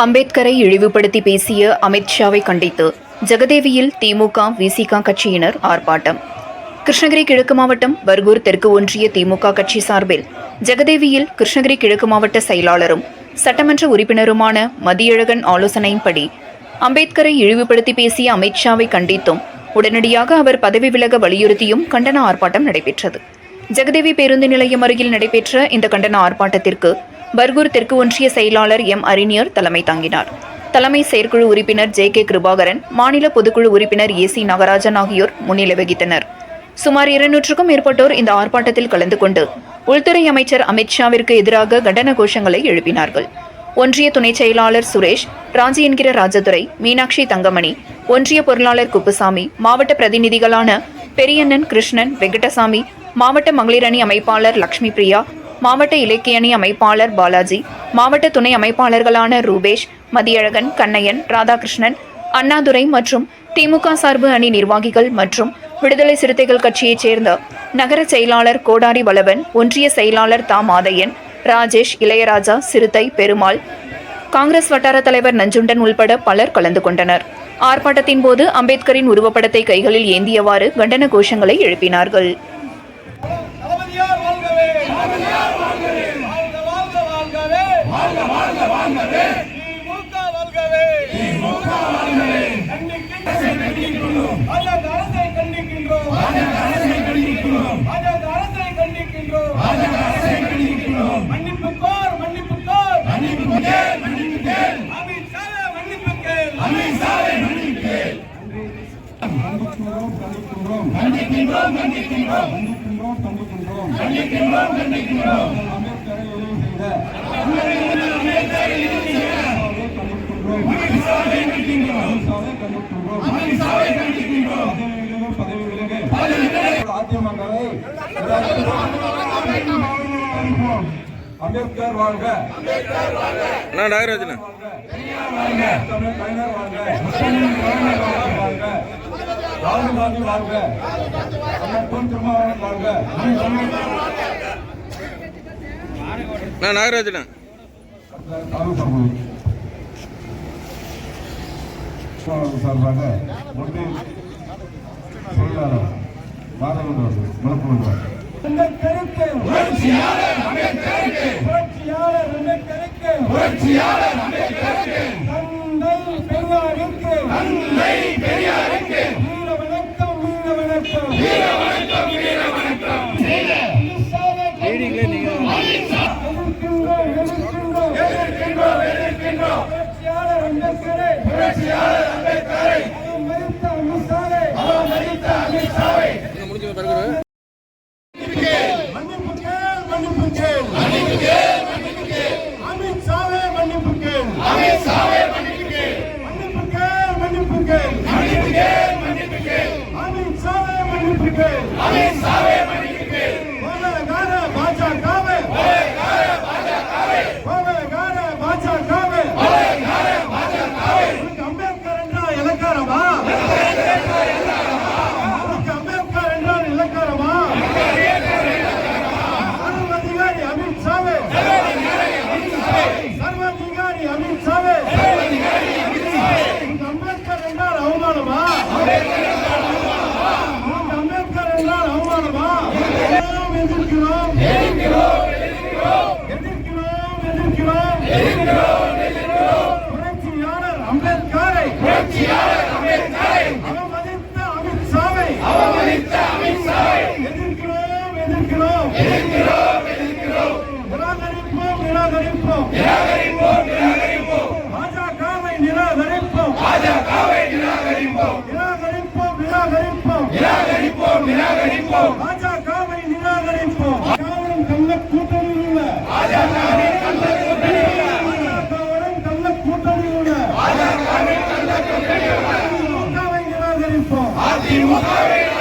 அம்பேத்கரை இழிவுபடுத்தி பேசிய அமித்ஷாவை கண்டித்து ஜெகதேவியில் திமுக விசிக கட்சியினர் ஆர்ப்பாட்டம். கிருஷ்ணகிரி கிழக்கு மாவட்டம் பர்கூர் தெற்கு ஒன்றிய திமுக கட்சி சார்பில் ஜெகதேவியில் கிருஷ்ணகிரி கிழக்கு மாவட்ட செயலாளரும் சட்டமன்ற உறுப்பினருமான மதியழகன் ஆலோசனையின்படி அம்பேத்கரை இழிவுபடுத்தி பேசிய அமித்ஷாவை கண்டித்தும் உடனடியாக அவர் பதவி விலக வலியுறுத்தியும் கண்டன ஆர்ப்பாட்டம் நடைபெற்றது. ஜெகதேவி பேருந்து நிலையம் அருகில் நடைபெற்ற இந்த கண்டன ஆர்ப்பாட்டத்திற்கு பர்கூர் தெற்கு ஒன்றிய செயலாளர் எம். அறிஞர் தலைமை தாங்கினார். தலைமை செயற்குழு உறுப்பினர் ஜே. கே. கிருபாகரன் மாநில பொதுக்குழு உறுப்பினர் ஏ. சி. நாகராஜன் ஆகியோர் முன்னிலை வகித்தனர். சுமார் இருநூற்றுக்கும் மேற்பட்டோர் இந்த ஆர்ப்பாட்டத்தில் கலந்து கொண்டு உள்துறை அமைச்சர் அமித்ஷாவிற்கு எதிராக கண்டன கோஷங்களை எழுப்பினார்கள். ஒன்றிய துணைச் செயலாளர் சுரேஷ் ராஜி என்கிற ராஜதுரை மீனாட்சி தங்கமணி ஒன்றிய பொருளாளர் குப்புசாமி மாவட்ட பிரதிநிதிகளான பெரியண்ணன் கிருஷ்ணன் வெங்கடசாமி மாவட்ட மகளிர் அணி அமைப்பாளர் லக்ஷ்மி பிரியா மாவட்ட இலக்கிய அணி அமைப்பாளர் பாலாஜி மாவட்ட துணை அமைப்பாளர்களான ரூபேஷ் மதியழகன் கண்ணையன் ராதாகிருஷ்ணன் அண்ணாதுரை மற்றும் திமுக சார்பு அணி நிர்வாகிகள் மற்றும் விடுதலை சிறுத்தைகள் கட்சியைச் சேர்ந்த நகர செயலாளர் கோடாரி வளவன் ஒன்றிய செயலாளர் தா. மாதையன் ராஜேஷ் இளையராஜா சிறுத்தை பெருமாள் காங்கிரஸ் வட்டார தலைவர் நஞ்சுண்டன் உள்பட பலர் கலந்து கொண்டனர். ஆர்ப்பாட்டத்தின் போது அம்பேத்கரின் உருவப்படத்தை கைகளில் ஏந்தியவாறு கண்டன கோஷங்களை எழுப்பினார்கள் தளபதியார் வாழ்கவே வாழ்க வாழ்க வாழ்கவே. திமுக வாழ்கவே. கண்டிக்கின்றோம். பாஜக அரசை கண்டிக்கின்றோம். பாஜக அரசை கண்டிக்கின்றோம். மன்னிப்பு கோர் மன்னிப்பு கோர். அமித்ஷாவே மன்னிப்பு கேள். அம்பேத்கர் வாழ்க அண்ணா நாகராஜன் தமிழ் கலைஞர் வாழ்க முஸ்லிம் கலைஞர் வாழ்க. ராகுல் காந்தி வாழ்க திருமாவளவன் வாழ்க. அண்ணா நாகராஜன்? சார்பாக ஒன்றிய செயலாளர் அவர்கள் மலப்புவன் அம்பேத்கருக்கு புரட்சியாளர் அம்பேத்கருக்கு புரட்சியாளர் அம்பேத்கருக்கு புரட்சியாளர் அம்பேத்கருக்கு தந்தை பெரியாருக்கு. தந்தை பெரியாருக்கு. வீர வணக்கம் வீர வணக்கம். வீர வணக்கம் வீர வணக்கம். எதிர்க்கின்றோம் எதிர்க்கின்றோம். எதிர்க்கின்றோம் எதிர்க்கின்றோம். புரட்சியாளர் அம்பேத்கரை. புரட்சியாளர் அம்பேத்கரை அவமதித்த அமித்ஷாவை அவமதித்த அமித்ஷாவை முடிஞ்ச பிறகு மன்னிப்பு கேள் மன்னிப்பு கேள் மன்னிப்பு கேள் மன்னிப்பு கேள் அமித் சாவே மன்னிப்பு கேள் அமித் சாவே மன்னிப்பு கேள் மன்னிப்பு கேள் மன்னிப்பு கேள் மன்னிப்பு கேள் மன்னிப்பு கேள் அமித் சாவே மன்னிப்பு கேள் அமித் சாவே மன்னிப்பு கேள் கோலகார பாஜகவே கோலகார பாஜகவே கோலகார பாஜகவே கோலகார பாஜகவே உனக்கு அம்பேத்கர் என்றால் இலக்காரமா உனக்கு அம்பேத்கர் என்றால் இலக்காரமா சர்வாதிகாரி அமித் ஷாவே சர்வாதிகாரி அமித் ஷாவே உங்க அம்பேத்கர் என்றால் அவமானமா உங்க அம்பேத்கர் என்றால் அவமானமா எல்லாம் எதிர்க்கிறோம் எதிர்க்கிறோம் எதிர்க்கிறோம் புரட்சியாளர் அம்பேத்கரை. அவமதித்த அமித் ஷாவை. எதிர்க்கிறோம் எதிர்க்கிறோம். நிராகரிப்போம் நிராகரிப்போம். பாஜகவை হবে